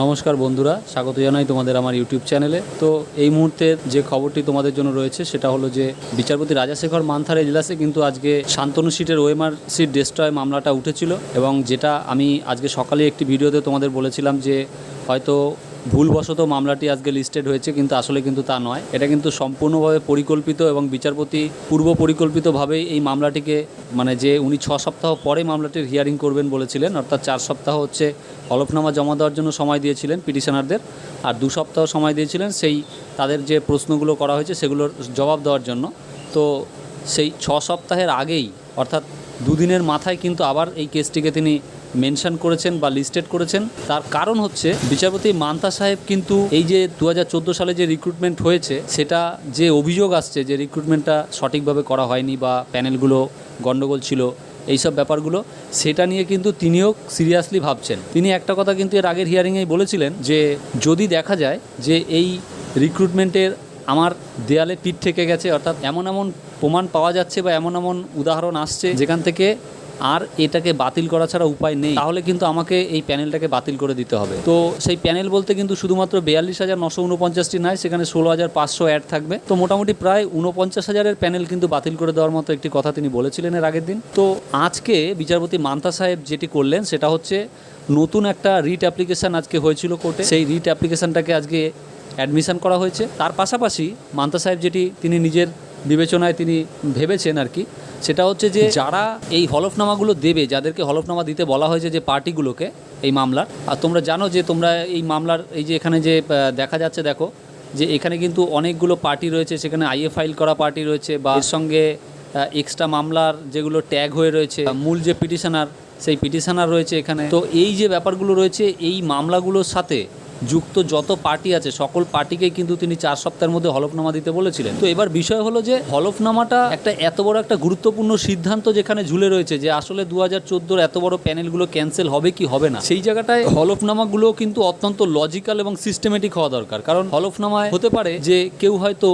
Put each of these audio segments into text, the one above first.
নমস্কার বন্ধুরা, স্বাগত জানাই তোমাদের আমার ইউটিউব চ্যানেলে তো এই মুহূর্তে যে খবরটি তোমাদের জন্য রয়েছে, সেটা হলো যে বিচারপতি রাজাশেখর মান্থার এজলাসে কিন্তু আজকে শান্তনু সিটের ওয়েমার সিট ডেস্ট্রয় মামলাটা উঠেছিল এবং যেটা আমি আজকে সকালে একটি ভিডিওতে তোমাদের বলেছিলাম যে হয়তো ভুলবশত মামলাটি আজকে লিস্টেড হয়েছে, কিন্তু আসলে কিন্তু তা নয়। এটা কিন্তু সম্পূর্ণভাবে পরিকল্পিত এবং বিচারপতি পূর্ব পরিকল্পিতভাবেই এই মামলাটিকে মানে যে উনি ছ সপ্তাহ পরে মামলাটির হিয়ারিং করবেন বলেছিলেন, অর্থাৎ চার সপ্তাহ হচ্ছে হলফনামা জমা দেওয়ার জন্য সময় দিয়েছিলেন পিটিশনারদের, আর দু সপ্তাহ সময় দিয়েছিলেন সেই তাদের যে প্রশ্নগুলো করা হয়েছে সেগুলোর জবাব দেওয়ার জন্য। তো সেই ছ সপ্তাহের আগেই, অর্থাৎ দুদিনের মাথায় কিন্তু আবার এই কেসটিকে তিনি মেনশন করেছেন বা লিস্টেড করেছেন। তার কারণ হচ্ছে বিচারপতি মান্তা সাহেব কিন্তু এই যে দু হাজার চোদ্দ সালে যে রিক্রুটমেন্ট হয়েছে, সেটা যে অভিযোগ আসছে যে রিক্রুটমেন্টটা সঠিকভাবে করা হয়নি বা প্যানেলগুলো গণ্ডগোল ছিল, এইসব ব্যাপারগুলো, সেটা নিয়ে কিন্তু তিনিও সিরিয়াসলি ভাবছেন। তিনি একটা কথা কিন্তু এর আগের হিয়ারিংয়েই বলেছিলেন যে, যদি দেখা যায় যে এই রিক্রুটমেন্টের আমার দেয়ালে পিঠ থেকে গেছে, অর্থাৎ এমন এমন প্রমাণ পাওয়া যাচ্ছে বা এমন এমন উদাহরণ আসছে যেখান থেকে আর এটাকে বাতিল করা ছাড়া উপায় নেই। তাহলে কিন্তু আমাকে এই প্যানেলটাকে বাতিল করে দিতে হবে। তো সেই প্যানেল বলতে কিন্তু শুধুমাত্র বিয়াল্লিশ হাজার নশো উনপঞ্চাশটি নয়, সেখানে ষোলো হাজার পাঁচশো অ্যাড থাকবে। তো মোটামুটি প্রায় উনপঞ্চাশ হাজারের প্যানেল কিন্তু বাতিল করে দেওয়ার মতো একটি কথা তিনি বলেছিলেন এর আগের দিন। তো আজকে বিচারপতি মান্তা সাহেব যেটি করলেন, সেটা হচ্ছে নতুন একটা রিট অ্যাপ্লিকেশন আজকে হয়েছিল কোর্টে। সেই রিট অ্যাপ্লিকেশনটাকে আজকে অ্যাডমিশন করা হয়েছে। তার পাশাপাশি মান্তা সাহেব যেটি তিনি নিজের বিবেচনায় তিনি ভেবেছেন আর কি সেটা হচ্ছে যে যারা এই হলফনামাগুলো দেবে, যাদেরকে হলফনামা দিতে বলা হয়েছে যে পার্টিগুলোকে এই মামলার, আর তোমরা জানো যে তোমরা এই মামলার, এই যে এখানে যে দেখা যাচ্ছে দেখো যে এখানে কিন্তু অনেকগুলো পার্টি রয়েছে, সেখানে আইএ ফাইল করা পার্টি রয়েছে বা এর সঙ্গে এক্সট্রা মামলার যেগুলো ট্যাগ হয়ে রয়েছে মূল যে পিটিশনার সেই পিটিশনার রয়েছে এখানে। তো এই যে ব্যাপারগুলো রয়েছে, এই মামলাগুলোর সাথে যুক্ত যত পার্টি আছে, সকল পার্টিকেই কিন্তু তিনি চার সপ্তাহের মধ্যে হলফনামা দিতে বলেছিলেন। তো এবার বিষয় হলো যে, হলফনামাটা একটা এত বড় একটা গুরুত্বপূর্ণ সিদ্ধান্ত যেখানে ঝুলে রয়েছে যে, আসলে দু হাজার চোদ্দোর এত বড় প্যানেলগুলো ক্যান্সেল হবে কি হবে না, সেই জায়গাটায় হলফনামাগুলো কিন্তু অত্যন্ত লজিক্যাল এবং সিস্টেমেটিক হওয়া দরকার। কারণ হলফনামায় হতে পারে যে, কেউ হয়তো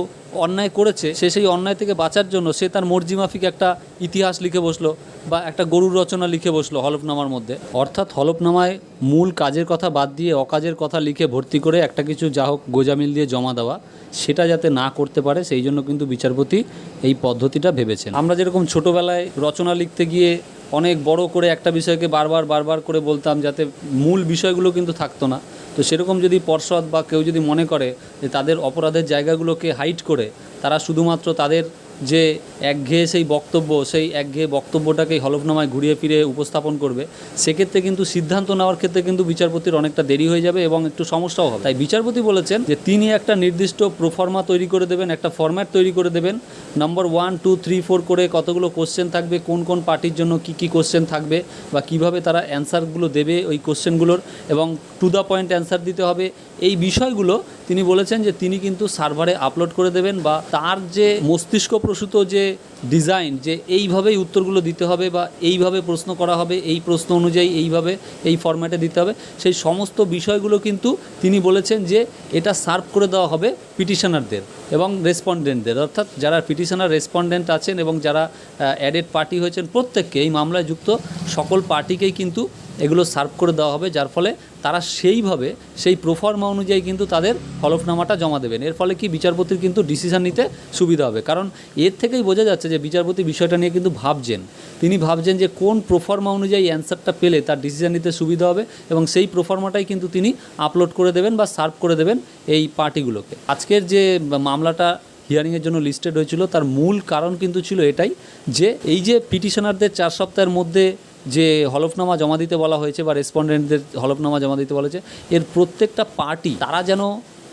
অন্যায় করেছে, সে সেই অন্যায় থেকে বাঁচার জন্য সে তার মর্জি মাফিক একটা ইতিহাস লিখে বসল। বা একটা গরুর রচনা লিখে বসল হলফনামার মধ্যে। অর্থাৎ হলফনামায় মূল কাজের কথা বাদ দিয়ে অকাজের কথা লিখে ভর্তি করে একটা কিছু যা হোক গোজামিল দিয়ে জমা দেওয়া, সেটা যাতে না করতে পারে, সেই জন্য কিন্তু বিচারপতি এই পদ্ধতিটা ভেবেছেন। আমরা যেরকম ছোটোবেলায় রচনা লিখতে গিয়ে অনেক বড় করে একটা বিষয়কে বারবার বারবার করে বলতাম যাতে মূল বিষয়গুলো কিন্তু থাকতো না, তো সেরকম যদি পর্ষদ বা কেউ যদি মনে করে যে তাদের অপরাধের জায়গাগুলোকে হাইট করে তারা শুধুমাত্র তাদের যে একঘেয়ে সেই বক্তব্য, সেই একঘেয়ে বক্তব্যটাকেই হলফনামায় ঘুরিয়ে ফিরে উপস্থাপন করবে, সেক্ষেত্রে কিন্তু সিদ্ধান্ত নেওয়ার ক্ষেত্রে কিন্তু বিচারপতির অনেকটা দেরি হয়ে যাবে এবং একটু সমস্যাও হবে। তাই বিচারপতি বলেছেন যে, তিনি একটা নির্দিষ্ট প্রোফর্মা তৈরি করে দেবেন, একটা ফরম্যাট তৈরি করে দেবেন। Number one, two, three, four করে কতগুলো কোশ্চেন থাকবে, কোন কোন পার্টির জন্য কি কি কোশ্চেন থাকবে বা কীভাবে তারা অ্যান্সারগুলো দেবে ওই কোশ্চেনগুলোর এবং টু দ্য পয়েন্ট অ্যান্সার দিতে হবে। এই বিষয়গুলো তিনি বলেছেন যে তিনি কিন্তু সার্ভারে আপলোড করে দেবেন বা তার যে মস্তিষ্ক প্রসূত যে ডিজাইন, যে এইভাবেই উত্তরগুলো দিতে হবে বা এইভাবে প্রশ্ন করা হবে, এই প্রশ্ন অনুযায়ী এইভাবে এই ফরম্যাটে দিতে হবে, সেই সমস্ত বিষয়গুলো কিন্তু তিনি বলেছেন যে এটা সার্ভ করে দেওয়া হবে পিটিশনারদের এবং রেসপন্ডেন্টদের। অর্থাৎ যারা পিটিশনার, রেসপন্ডেন্ট আছেন এবং যারা অ্যাডেড পার্টি হয়েছেন, প্রত্যেককে এই মামলায় যুক্ত সকল পার্টিকেই কিন্তু এগুলো সার্ভ করে দেওয়া হবে, যার ফলে তারা সেইভাবে, সেই প্রফর্মা অনুযায়ী কিন্তু তাদের হলফনামাটা জমা দেবেন। এর ফলে কি বিচারপতির কিন্তু ডিসিশান নিতে সুবিধা হবে। কারণ এর থেকেই বোঝা যাচ্ছে যে বিচারপতি বিষয়টা নিয়ে কিন্তু ভাবছেন। তিনি ভাবছেন যে কোন প্রফর্মা অনুযায়ী অ্যান্সারটা পেলে তার ডিসিশন নিতে সুবিধা হবে এবং সেই প্রফর্মাটাই কিন্তু তিনি আপলোড করে দেবেন বা সার্ভ করে দেবেন এই পার্টিগুলোকে। আজকের যে মামলাটা হিয়ারিংয়ের জন্য লিস্টেড হয়েছিল, তার মূল কারণ কিন্তু ছিল এটাই যে, এই যে পিটিশনারদের চার সপ্তাহের মধ্যে যে হলফনামা জমা দিতে বলা হয়েছে বা রেসপন্ডেন্টদের হলফনামা জমা দিতে বলা হয়েছে, এর প্রত্যেকটা পার্টি তারা যেন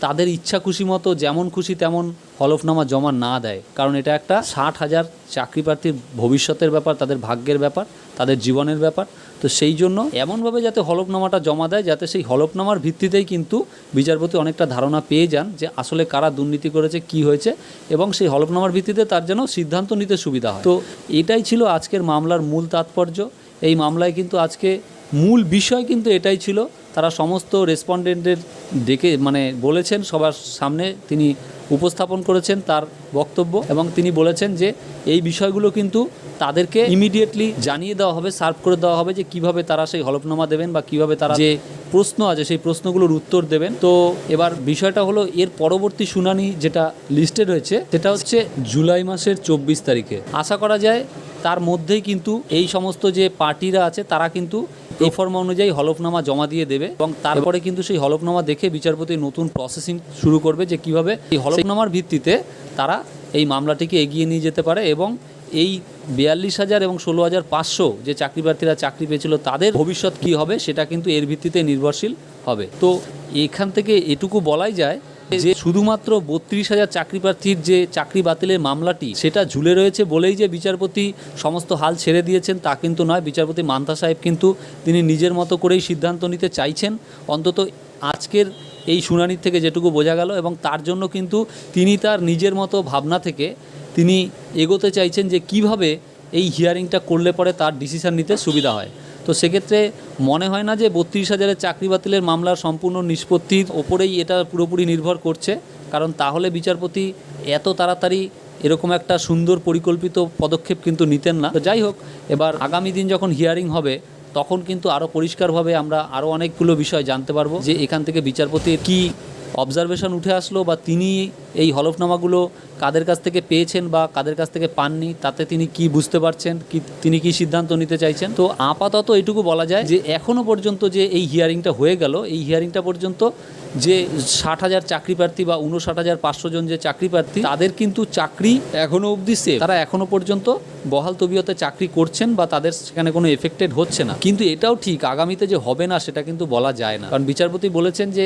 তাদের ইচ্ছা খুশি মতো যেমন খুশি তেমন হলফনামা জমা না দেয়। কারণ এটা একটা ষাট হাজার চাকরি প্রার্থীর ভবিষ্যতের ব্যাপার, তাদের ভাগ্যের ব্যাপার, তাদের জীবনের ব্যাপার। তো সেই জন্য এমনভাবে যাতে হলফনামাটা জমা দেয়, যাতে সেই হলফনামার ভিত্তিতেই কিন্তু বিচারপতি অনেকটা ধারণা পেয়ে যান যে আসলে কারা দুর্নীতি করেছে, কি হয়েছে এবং সেই হলফনামার ভিত্তিতে তার যেন সিদ্ধান্ত নিতে সুবিধা হয়। তো এটাই ছিল আজকের মামলার মূল তাৎপর্য। এই মামলায় কিন্তু আজকে মূল বিষয় কিন্তু এটাই ছিল তারা সমস্ত রেসপন্ডেন্টদের ডেকে মানে বলেছেন, সবার সামনে তিনি উপস্থাপন করেছেন তার বক্তব্য এবং তিনি বলেছেন যে এই বিষয়গুলো কিন্তু তাদেরকে ইমিডিয়েটলি জানিয়ে দেওয়া হবে সার্ভ করে দেওয়া হবে যে কীভাবে তারা সেই হলফনামা দেবেন বা কীভাবে তারা যে প্রশ্ন আছে, সেই প্রশ্নগুলোর উত্তর দেবেন। তো এবার বিষয়টা হলো, এর পরবর্তী শুনানি যেটা লিস্টে রয়েছে, সেটা হচ্ছে জুলাই মাসের চব্বিশ তারিখে। আশা করা যায়, তার মধ্যেই কিন্তু এই সমস্ত যে পার্টিরা আছে, তারা কিন্তু এই ফর্ম অনুযায়ী হলফনামা জমা দিয়ে দেবে এবং তারপরে কিন্তু সেই হলফনামা দেখে বিচারপতি নতুন প্রসেসিং শুরু করবে যে কীভাবে এই হলফনামার ভিত্তিতে তারা এই মামলাটিকে এগিয়ে নিয়ে যেতে পারে এবং এই বিয়াল্লিশ হাজার এবং ষোলো হাজার পাঁচশো যে চাকরি প্রার্থীরা চাকরি পেয়েছিল তাদের ভবিষ্যৎ কী হবে সেটা কিন্তু এর ভিত্তিতে নির্ভরশীল হবে। তো এখান থেকে এটুকু বলাই যায় যে শুধুমাত্র বত্রিশ হাজার চাকরি প্রার্থীর যে চাকরি বাতিলের মামলাটি, সেটা ঝুলে রয়েছে বলেই যে বিচারপতি সমস্ত হাল ছেড়ে দিয়েছেন, তা কিন্তু নয়। বিচারপতি মান্তা সাহেব কিন্তু তিনি নিজের মতো করেই সিদ্ধান্ত নিতে চাইছেন। অন্তত আজকের এই শুনানির থেকে যেটুকু বোঝা গেল এবং তার জন্য কিন্তু তিনি তার নিজের মতো ভাবনা থেকে তিনি এগোতে চাইছেন যে কীভাবে এই হিয়ারিংটা করলে পরে তার ডিসিশন নিতে সুবিধা হয়। তো সেক্ষেত্রে মনে হয় না যে বত্রিশ হাজারের চাকরি বাতিলের মামলার সম্পূর্ণ নিষ্পত্তির ওপরেই এটা পুরোপুরি নির্ভর করছে। কারণ তাহলে বিচারপতি এত তাড়াতাড়ি এরকম একটা সুন্দর পরিকল্পিত পদক্ষেপ কিন্তু নিতেন না। তো যাই হোক, এবার আগামী দিন যখন হিয়ারিং হবে, তখন কিন্তু আরও পরিষ্কারভাবে আমরা আরও অনেকগুলো বিষয় জানতে পারব যে এখান থেকে বিচারপতির কি অবজারভেশন উঠে আসলো বা তিনি এই হলফনামাগুলো কাদের কাছ থেকে পেয়েছেন বা কাদের কাছ থেকে পাননি, তাতে তিনি কি বুঝতে পারছেন, কি, তিনি কি সিদ্ধান্ত নিতে চাইছেন? তো আপাতত এটুকু বলা যায় যে এখনও পর্যন্ত যে এই হিয়ারিংটা হয়ে গেল, এই হিয়ারিংটা পর্যন্ত যে ষাট হাজার চাকরি প্রার্থী বা উনষাট হাজার পাঁচশো জন যে চাকরি প্রার্থী, তাদের কিন্তু চাকরি এখনও অবধি সেফ তারা এখনও পর্যন্ত বহাল তবিয়তে চাকরি করছেন বা তাদের সেখানে কোনো এফেক্টেড হচ্ছে না। কিন্তু এটাও ঠিক, আগামীতে যে হবে না সেটা কিন্তু বলা যায় না। কারণ বিচারপতি বলেছেন যে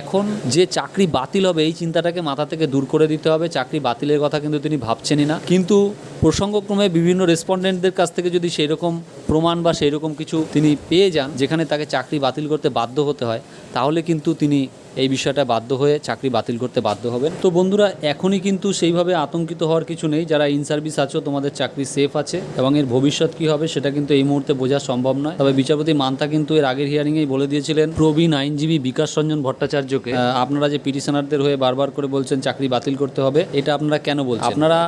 এখন যে চাকরি বাতিল হবে, এই চিন্তাটাকে মাথা থেকে দূর করে দিতে হবে। চাকরি বাতিলের কথা কিন্তু তিনি ভাবছেনই না। কিন্তু প্রসঙ্গক্রমে বিভিন্ন রেসপন্ডেন্টদের কাছ থেকে যদি সেই রকম প্রমাণ বা সেই রকম কিছু তিনি পেয়ে যান, যেখানে তাকে চাকরি বাতিল করতে বাধ্য হতে হয়, তাহলে কিন্তু তিনি এই বিষয়টা বাধ্য হয়ে চাকরি বাতিল করতে বাধ্য হবেন। তো বন্ধুরা, এখনই কিন্তু সেইভাবে আতঙ্কিত হওয়ার কিছু নেই। যারা ইন সার্ভিস আছো, তোমাদের চাকরি সেফ আছে এবং এর ভবিষ্যৎ কি হবে সেটা কিন্তু এই মুহূর্তে বোঝা সম্ভব নয়। তবে বিচারপতি মান্তা কিন্তু এর আগের হিয়ারিংয়েই বলে দিয়েছিলেন, প্রবীণ আইনজীবী বিকাশ রঞ্জন ভট্টাচার্যকে আপনারা যে পিটিশনারদের হয়ে বারবার করে বলছেন চাকরি বাতিল করতে হবে, এটা আপনারা কেন বলছেন? আপনারা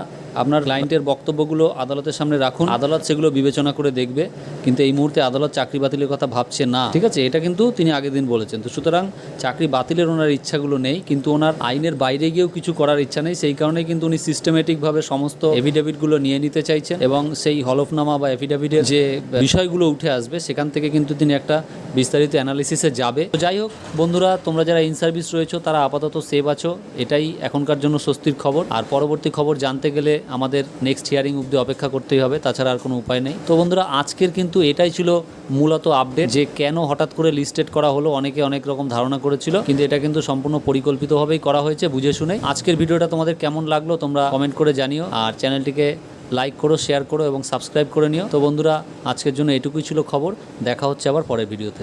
আপনার ক্লায়েন্টের বক্তব্যগুলো আদালতের সামনে রাখুন, আদালত সেগুলো বিবেচনা করে দেখবে। কিন্তু এই মুহূর্তে আদালত চাকরি বাতিলের কথা ভাবছে না। ঠিক আছে, এটা কিন্তু তিনি আগের দিন বলেছেন। তো সুতরাং চাকরি বাতিলের ওনার ইচ্ছাগুলো নেই, কিন্তু ওনার আইনের বাইরে গিয়েও কিছু করার ইচ্ছা নেই। সেই কারণে কিন্তু উনি সিস্টেমেটিকভাবে সমস্ত এফিডেভিটগুলো নিয়ে নিতে চাইছেন এবং সেই হলফনামা বা এফিডেভিটের যে বিষয়গুলো উঠে আসবে, সেখান থেকে কিন্তু তিনি একটা বিস্তারিত অ্যানালিসিসে যাবে। তো যাই হোক, বন্ধুরা, তোমরা যারা ইন সার্ভিস রয়েছো, তারা আপাতত সেভ আছো। এটাই এখনকার জন্য স্বস্তির খবর। আর পরবর্তী খবর জানতে গেলে আমাদের নেক্সট হিয়ারিং অবধি অপেক্ষা করতেই হবে, তাছাড়া আর কোনো উপায় নেই। তো বন্ধুরা, আজকের কিন্তু এটাই ছিল মূলত আপডেট যে কেন হঠাৎ করে লিস্টেড করা হলো, অনেকে অনেক রকম ধারণা করেছিল, কিন্তু এটা কিন্তু সম্পূর্ণ পরিকল্পিতভাবেই করা হয়েছে, বুঝে শুনে। আজকের ভিডিওটা তোমাদের কেমন লাগল তোমরা কমেন্ট করে জানিও, আর চ্যানেলটিকে লাইক করো শেয়ার করো, এবং সাবস্ক্রাইব করে নিও। তো বন্ধুরা, আজকের জন্য এটুকুই ছিল খবর, দেখা হচ্ছে আবার পরের ভিডিওতে